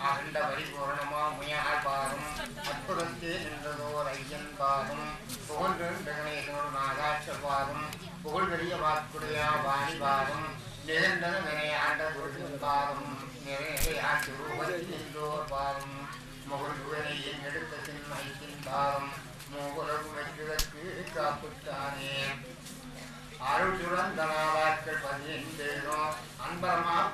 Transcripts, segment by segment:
அகண்ட பரிபூர்ணமா முயல் பாகம் அற்புதத்தே நின்றதோர் ஐயன் பாகம் புகழ் கணேசனோர் நாகாட்ச பாகம் புகழ் பெரிய வாக்குடையா வாணி பாகம் நிகழ்ந்தன ஆண்ட குருவின் பாகம் நிறைய ஆட்சி ரூபத்தில் நின்றோர் பாகம் முகழ்வுகளையும் எடுத்த சின்மையின் பாகம் மூகுலகு வெற்றிதற்கு காப்புத்தானே. அருள் தனாவாக்கள் பதினெண்டேனும் அன்பரமா பூரணத்தில்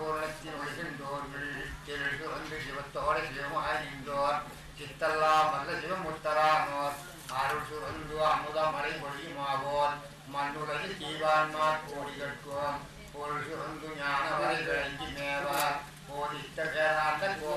சுரந்து சிவத்தோட சிவமாகின்றோர் சித்தல்லாம் வல்ல சிவமுத்தரானோர் அருள் சுரந்து அமுத மலை மொழியுமாவோர் மண்ணுலகில் ஜீவான்மா கோடிகட்கும் பொருள் சுரந்து ஞான வரை விளங்கி மேவார் போதித்த வேதாந்த கோவையாமே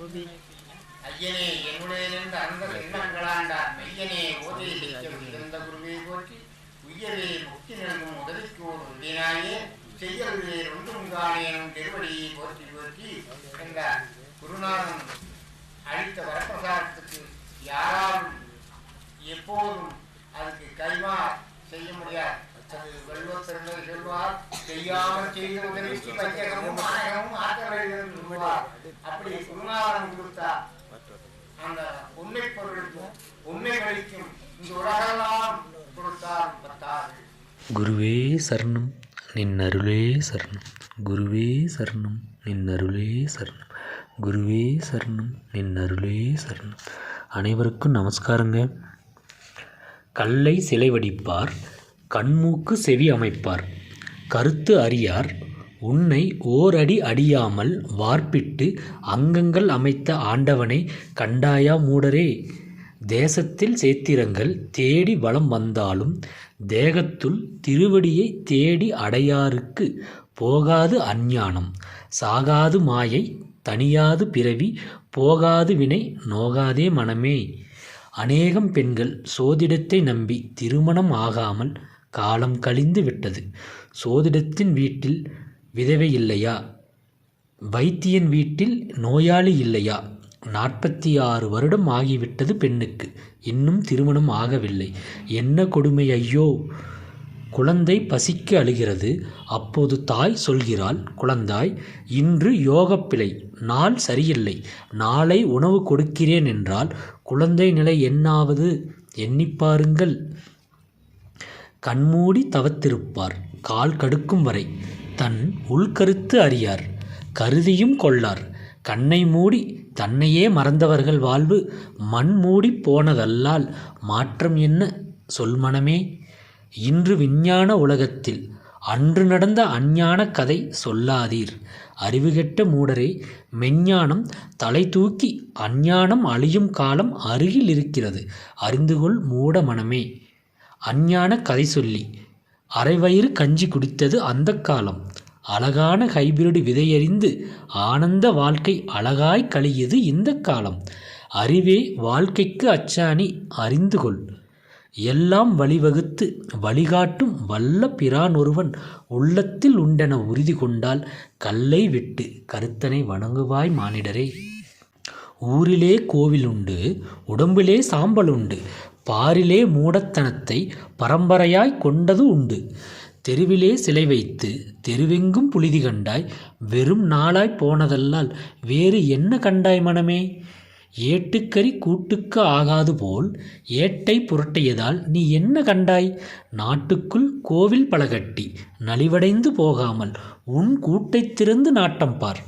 ஐயனே என்னுடைய நின்ற அந்த எண்ணங்களாண்டார் மெய்யனே ஓதை இருந்த குருவை போற்றி உய்யவே முக்தி நல்கும் உதவிக்கு ஒரு உதவினாயே செய்யவே ஒன்றும் காணேனும் திருவடியை போற்றி போற்றி என்றார் குருநாதன் அளித்த வரப்பிரசாதத்துக்கு யாராலும் எப்போதும் அதுக்கு கைமா செய்ய முடியாது. பிறந்தது சொல்வார் செய்யாமல் செய்த உதவிக்கு பஞ்சகமும் மாநகமும் ஆற்ற அப்படி குருநாதன் கொடுத்தார் அந்த உண்மை பொருளுக்கும் உண்மை வழிக்கும் இந்த உலகெல்லாம் கொடுத்தார் பத்தார் குருவே சரணம் நின் அருளே சரணம். குருவே சரணம் நின் அருளே சரணம். குருவே சரணம் நின் அருளே சரணம். அனைவருக்கும் நமஸ்காரங்க. கல்லை சிலை வடிப்பார் கண்மூக்கு செவி அமைப்பார் கருத்து அறியார் உன்னை ஓரடி அடியாமல் வார்ப்பிட்டு அங்கங்கள் அமைத்த ஆண்டவனை கண்டாயா மூடரே? தேசத்தில் சேத்திரங்கள் தேடி வலம் வந்தாலும் தேகத்துள் திருவடியை தேடி அடையாருக்கு போகாது அஞ்ஞானம். சாகாது மாயை தனியாது பிறவி போகாது வினை நோகாதே மனமே. அநேகம் பெண்கள் சோதிடத்தை நம்பி திருமணம் ஆகாமல் காலம் கழிந்து விட்டது. சோதிடத்தின் வீட்டில் விதவை இல்லையா? வைத்தியன் வீட்டில் நோயாளி இல்லையா? நாற்பத்தி ஆறு வருடம் ஆகிவிட்டது பெண்ணுக்கு. இன்னும் திருமணம் ஆகவில்லை. என்ன கொடுமை ஐயோ? குழந்தை பசிக்கு அழுகிறது. அப்போது தாய் சொல்கிறாள் குழந்தாய் இன்று யோகப்பிழை. நாள் சரியில்லை. நாளை உணவு கொடுக்கிறேன் என்றால் குழந்தை நிலை என்னாவது? எண்ணிப் பாருங்கள். கண்மூடி தவத்திருப்பார். கால் கடுக்கும் வரை. தன் உள்கருத்து அறியார். கருதியும் கொள்ளார். கண்ணை மூடி தன்னையே மறந்தவர்கள் வாழ்வு மண் மூடி போனதல்லால் மாற்றம் என்ன சொல்மனமே? இன்று விஞ்ஞான உலகத்தில் அன்று நடந்த அஞ்ஞான கதை சொல்லாதீர். அறிவுகெட்ட மூடரே மெஞ்ஞானம் தலை தூக்கி அஞ்ஞானம் அழியும் காலம் அருகில் இருக்கிறது. அறிந்துகொள் மூட மனமே. அஞ்ஞான கதை சொல்லி அரைவயிறு கஞ்சி குடித்தது அந்த காலம். அழகான ஹைபிரிடு விதையறிந்து ஆனந்த வாழ்க்கை அழகாய் கழியது இந்த காலம். அறிவே வாழ்க்கைக்கு அச்சாணி அறிந்து கொள். எல்லாம் வழிவகுத்து வழிகாட்டும் வல்ல பிரான் ஒருவன் உள்ளத்தில் உண்டென உறுதி கொண்டால் கல்லை விட்டு கருத்தனை வணங்குவாய் மானிடரே. ஊரிலே கோவில் உண்டு உடம்பிலே சாம்பல் உண்டு பாரிலே மூடத்தனத்தை பரம்பரையாய் கொண்டது உண்டு. தெருவிலே சிலை வைத்து தெருவெங்கும் புழுதி கண்டாய் வெறும் நாளாய் போனதல்லால் வேறு என்ன கண்டாய் மனமே? ஏட்டுக்கறி கூட்டுக்கு ஆகாது போல் ஏட்டை புரட்டியதால் நீ என்ன கண்டாய்? நாட்டுக்குள் கோவில் பலகட்டி நலிவடைந்து போகாமல் உன் கூட்டைத் திறந்து நாட்டம் பார்.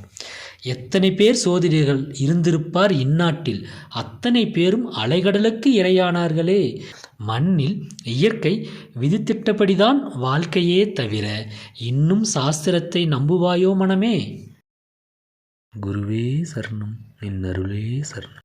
எத்தனை பேர் சோதிடர்கள் இருந்திருப்பார் இந்நாட்டில்? அத்தனை பேரும் அலைகடலுக்கு இரையானார்களே. மண்ணில் இயற்கை விதித்திட்டபடிதான் வாழ்க்கையே தவிர இன்னும் சாஸ்திரத்தை நம்புவாயோ மனமே? குருவே சரணம் நின் அருளே சரணம்.